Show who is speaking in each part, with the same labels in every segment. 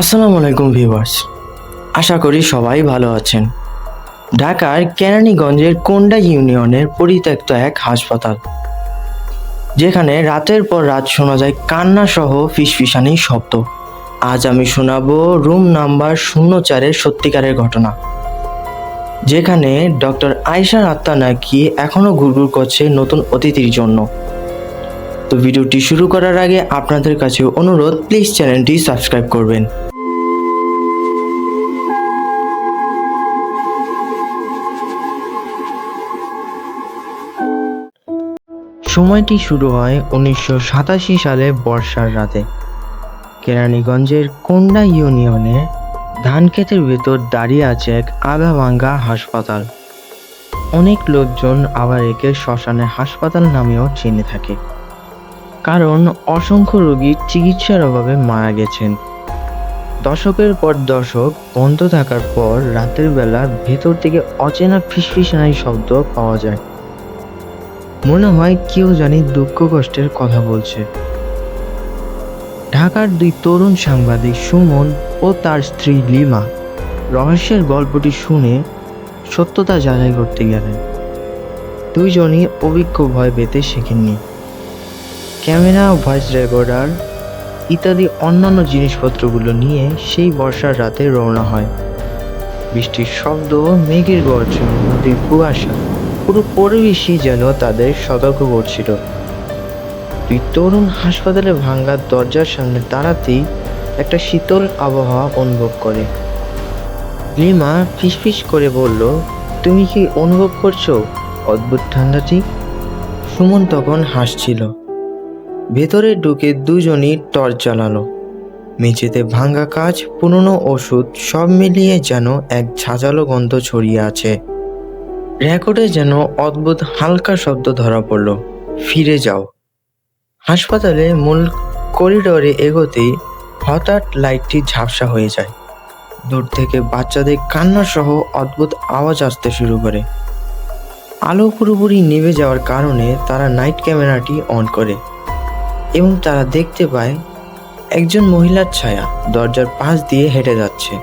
Speaker 1: আসসালামু আলাইকুম ভিউয়ার্স। আশা করি সবাই ভালো আছেন। ঢাকার কেরানীগঞ্জের কোন্ডা ইউনিয়নের পরিত্যক্ত এক হাসপাতাল, যেখানে রাতের পর রাত শোনা যায় কান্না সহ ফিসফিসানি শব্দ। আজ আমি শোনাবো রুম নাম্বার শূন্য চারের সত্যিকারের ঘটনা, যেখানে ডক্টর আয়শার আত্মা নাকি এখনও ঘুরঘুর করছে নতুন অতিথির জন্য। তো ভিডিওটি শুরু করার আগে আপনাদের কাছে অনুরোধ প্লিজ চ্যানেলটি সাবস্ক্রাইব করবেন। সময়টি শুরু হয় উনিশশো সাতাশি সালে বর্ষার রাতে। কেরানীগঞ্জের কোন্ডা ইউনিয়নে ধান ক্ষেতের ভেতর দাঁড়িয়ে আছে এক আধা ভাঙ্গা হাসপাতাল। অনেক লোকজন আবার একে শ্মশানে হাসপাতাল নামেও চিনে থাকে। কারণ অসংখ্য রোগী চিকিৎসার অভাবে মারা গেছেন। দশকের পর দশক বন্ধ থাকার পর রাতের বেলা ভেতর থেকে অচেনা ফিসফিসানি শব্দ পাওয়া যায়। মনে হয় কেউ জানি দুঃখ কষ্টের কথা বলছে। ঢাকার দুই তরুণ সাংবাদিক সুমন ও তার স্ত্রী লিমা রহস্যের গল্পটি শুনে সত্যতা যাচাই করতে গেলেন। দুইজনই অভিজ্ঞ ভয় পেতে শেখেননি। ক্যামেরা ভয়েস রেকর্ডার ইত্যাদি অন্যান্য জিনিসপত্রগুলো নিয়ে সেই বর্ষার রাতে রওনা হয়। বৃষ্টির শব্দ, মেঘের গর্জন নদীর কুয়াশা, পুরো পরিবেশই যেন তাদের সতর্ক করছিল। দুই তরুণ হাসপাতালে ভাঙ্গা দরজার সামনে দাঁড়াতেই একটা শীতল আবহাওয়া অনুভব করে। লিমা ফিসফিস করে বলল, তুমি কি অনুভব করছ অদ্ভুত ঠান্ডাটি? সুমন তখন হাসছিল। ভেতরে ঢুকে দুজনই টর্চ জ্বালালো। মেঝেতে ভাঙ্গা কাজ পুরনো ওষুধ, সব মিলিয়ে যেন এক ঝাঁঝালো গন্ধ ছড়িয়ে আছে। রেকর্ডে যেন অদ্ভুত হালকা শব্দ ধরা পড়ল। ফিরে যাও। হাসপাতালে মূল করিডোরে এগোতেই হঠাৎ লাইটটি ঝাপসা হয়ে যায়। দূর থেকে বাচ্চাদের কান্না সহ অদ্ভুত আওয়াজ আসতে শুরু করে। আলো পুরোপুরি নিভে যাওয়ার কারণে তারা নাইট ক্যামেরাটি অন করে। এবং তারা দেখতে পায় একজন মহিলার ছায়া দরজার পাশ দিয়ে হেঁটে যাচ্ছে।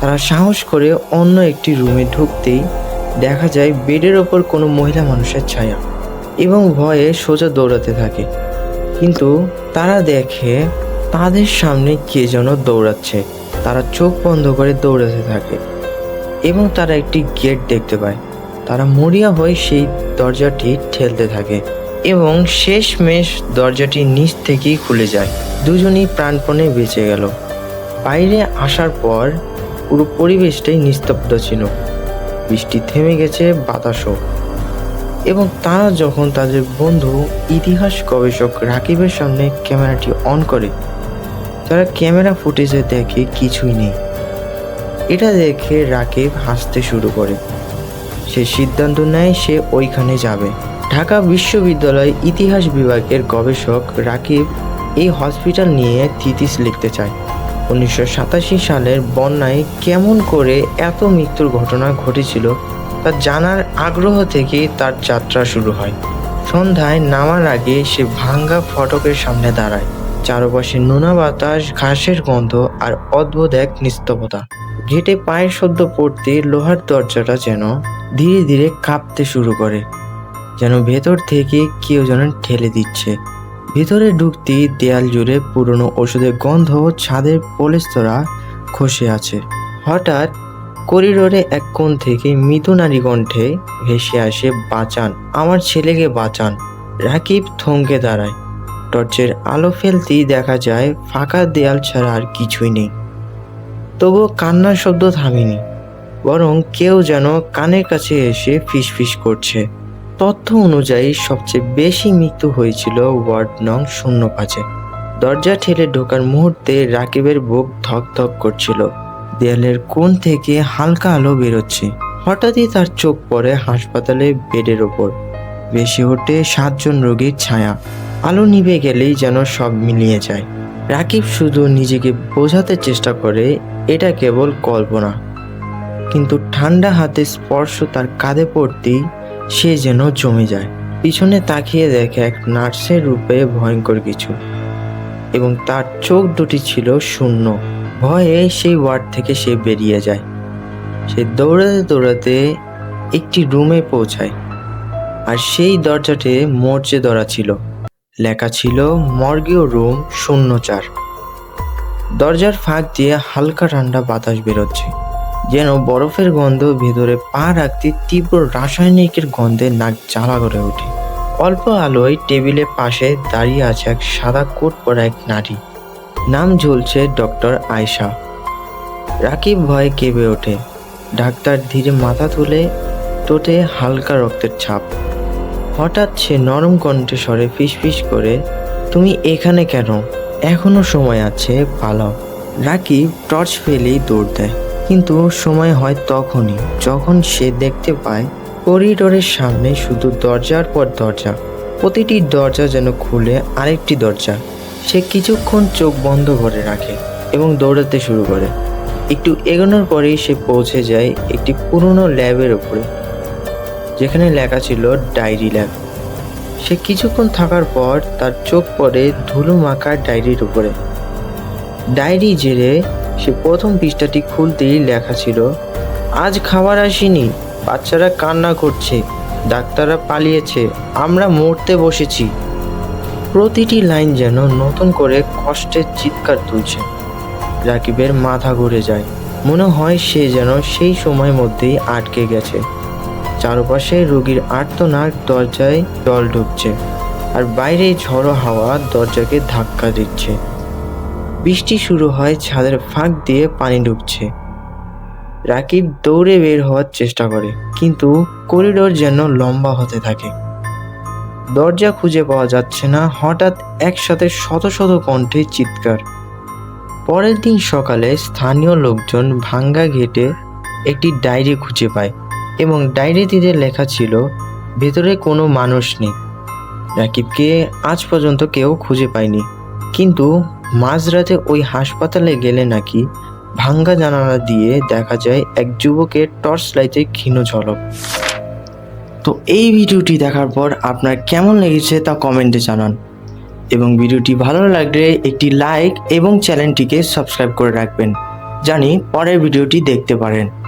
Speaker 1: তারা সাহস করে অন্য একটি রুমে ঢুকতেই দেখা যায় বেডের ওপর কোনো মহিলা মানুষের ছায়া এবং ভয়ে সোজা দৌড়াতে থাকে। কিন্তু তারা দেখে তাদের সামনে কে যেন দৌড়াচ্ছে। তারা চোখ বন্ধ করে দৌড়াতে থাকে এবং তারা একটি গেট দেখতে পায়। তারা মরিয়া হয়ে সেই দরজাটি ঠেলতে থাকে। এবং শেষ মেশ দরজাটি নিচ থেকেই খুলে যায়। দুজনই প্রাণপণে বেঁচে গেল। বাইরে আসার পর পুরো পরিবেশটাই নিস্তব্ধ ছিল। বৃষ্টি থেমে গেছে, বাতাসও। এবং তারা যখন তাদের বন্ধু, ইতিহাস গবেষক রাকিবের সামনে ক্যামেরাটি অন করে, তারা ক্যামেরা ফুটেজে দেখে কিছুই নেই। এটা দেখে রাকিব হাসতে শুরু করে। সে সিদ্ধান্ত নেয় সে ওইখানে যাবে। ঢাকা বিশ্ববিদ্যালয় ইতিহাস বিভাগের গবেষক রাকিব এই হসপিটাল নিয়ে থিতিস লিখতে চায়। উনিশশো সাতাশি সালের বন্যায় কেমন করে এত মৃত্যুর ঘটনা ঘটেছিল তা জানার আগ্রহ থেকেই তার যাত্রা শুরু হয়। সন্ধ্যায় নামার আগে সে ভাঙ্গা ফটকের সামনে দাঁড়ায়। চারপাশে নোনা বাতাস, ঘাসের গন্ধ আর অদ্ভুত এক নিস্তবতা গেটে পায়ের শব্দ পড়তে লোহার দরজাটা যেন ধীরে ধীরে কাঁপতে শুরু করে। যেন ভেতর থেকে কেউ যেন ঠেলে দিচ্ছে। ভেতরে ঢুকতেই দেয়াল জুড়ে পুরনো ওষুধের গন্ধ ছাদের পলেস্তরা খসে আছে। হঠাৎ করিডোরে এক কোণ থেকে মৃদু নারী কণ্ঠে ভেসে আসে, বাঁচান, আমার ছেলেকে বাঁচান। রাকিব থমকে দাঁড়ায়। টর্চের আলো ফেলতেই দেখা যায়, ফাঁকা দেয়াল ছাড়া আর কিছুই নেই। তবুও কান্নার শব্দ থামেনি, বরং কেউ যেন কানের কাছে এসে ফিসফিস করছে। তথ্য অনুযায়ী সবচেয়ে বেশি মৃত্যু হয়েছিল ওয়ার্ড নং শূন্য পাঁচে দরজা ঠেলে ঢোকার মুহূর্তে রাকিবের বুক ধক ধক করছিল। দেয়ালের কোণ থেকে হালকা আলো বেরোচ্ছে। হঠাৎই তার চোখ পড়ে হাসপাতালে বেডের ওপর। বেশি ওঠে সাতজন রোগীর ছায়া। আলো নিভে গেলেই যেন সব মিলিয়ে যায়। রাকিব শুধু নিজেকে বোঝাতে চেষ্টা করে, এটা কেবল কল্পনা। কিন্তু ঠান্ডা হাতে স্পর্শ তার কাঁধে পড়তেই সে যেন জমে যায়। পিছনে তাকিয়ে দেখে এক নার্সের রূপে ভয়ঙ্কর কিছু এবং তার চোখ দুটি ছিল শূন্য। ভয়ে সেই ওয়ার্ড থেকে সে বেরিয়ে যায়। সে দৌড়াতে দৌড়াতে একটি রুমে পৌঁছায় আর সেই দরজাতে মরচে ধরা ছিল। লেখা ছিল, মর্গীয় রুম শূন্য চার। দরজার ফাঁক দিয়ে হালকা ঠান্ডা বাতাস বেরোচ্ছে। যেন বরফের গন্ধ ভেতরে পা রাখতে তীব্র রাসায়নিকের গন্ধে নাক জ্বালা করে ওঠে। অল্প আলোয় টেবিলের পাশে দাঁড়িয়ে আছে এক সাদা কোট পরা এক নারী। নাম ঝুলছে ডক্টর আয়শা। রাকিব ভয়ে কেঁপে ওঠে। ডাক্তার ধীরে মাথা তুলে টোটে হালকা রক্তের ছাপ। হঠাৎ সে নরম কণ্ঠে স্বরে ফিসফিস করে, তুমি এখানে কেন? এখনও সময় আছে, পালাও। রাকিব টর্চ ফেলেই দৌড় দেয়। কিন্তু সময় হয় তখনই, যখন সে দেখতে পায় করিডোরের সামনে শুধু দরজার পর দরজা। প্রতিটি দরজা যেন খুলে আরেকটি দরজা। সে কিছুক্ষণ চোখ বন্ধ করে রাখে এবং দৌড়াতে শুরু করে। একটু এগোনোর পরেই সে পৌঁছে যায় একটি পুরনো ল্যাবের ওপরে, যেখানে লেখা ছিল ডায়েরি ল্যাব। সে কিছুক্ষণ থাকার পর তার চোখ পড়ে ধুলো মাখা ডায়েরির উপরে। ডায়েরি জেরে সে প্রথম পৃষ্ঠাটি খুলতেই লেখা ছিল, আজ খাবার আসেনি, বাচ্চারা কান্না করছে, ডাক্তাররা পালিয়েছে, আমরা মরতে বসেছি। প্রতিটি লাইন যেন নতুন করে কষ্টের চিৎকার তুলছে। রাকিবের মাথা ঘুরে যায়, মনে হয় সে যেন সেই সময়ের মধ্যেই আটকে গেছে। চারপাশে রোগীর আর্তনাদ দরজায় জল ঢুকছে, আর বাইরে ঝড়ো হাওয়া দরজাকে ধাক্কা দিচ্ছে। বৃষ্টি শুরু হয়, ছাদের ফাঁক দিয়ে পানি ঢুকছে রাকিব দৌড়ে বের হওয়ার চেষ্টা করে, কিন্তু করিডোর যেন লম্বা হতে থাকে। দরজা খুঁজে পাওয়া যাচ্ছে না, হঠাৎ একসাথে শত শত কণ্ঠে চিৎকার। পরের দিন সকালে স্থানীয় লোকজন ভাঙ্গা ঘেটে একটি ডায়েরি খুঁজে পায় এবং ডায়েরিটিতে লেখা ছিল, ভেতরে কোনো মানুষ নেই। রাকিবকে আজ পর্যন্ত কেউ খুঁজে পায়নি, কিন্তু মাঝরাতে ওই হাসপাতালে গেলে নাকি ভাঙ্গা জানালা দিয়ে দেখা যায় এক যুবকের টর্চ লাইটে ক্ষীণ ঝলক। তো এই ভিডিওটি দেখার পর আপনার কেমন লেগেছে তা কমেন্টে জানান। এবং ভিডিওটি ভালো লাগলে একটি লাইক এবং চ্যানেলটিকে সাবস্ক্রাইব করে রাখবেন। জানি পরের ভিডিওটি দেখতে পারেন।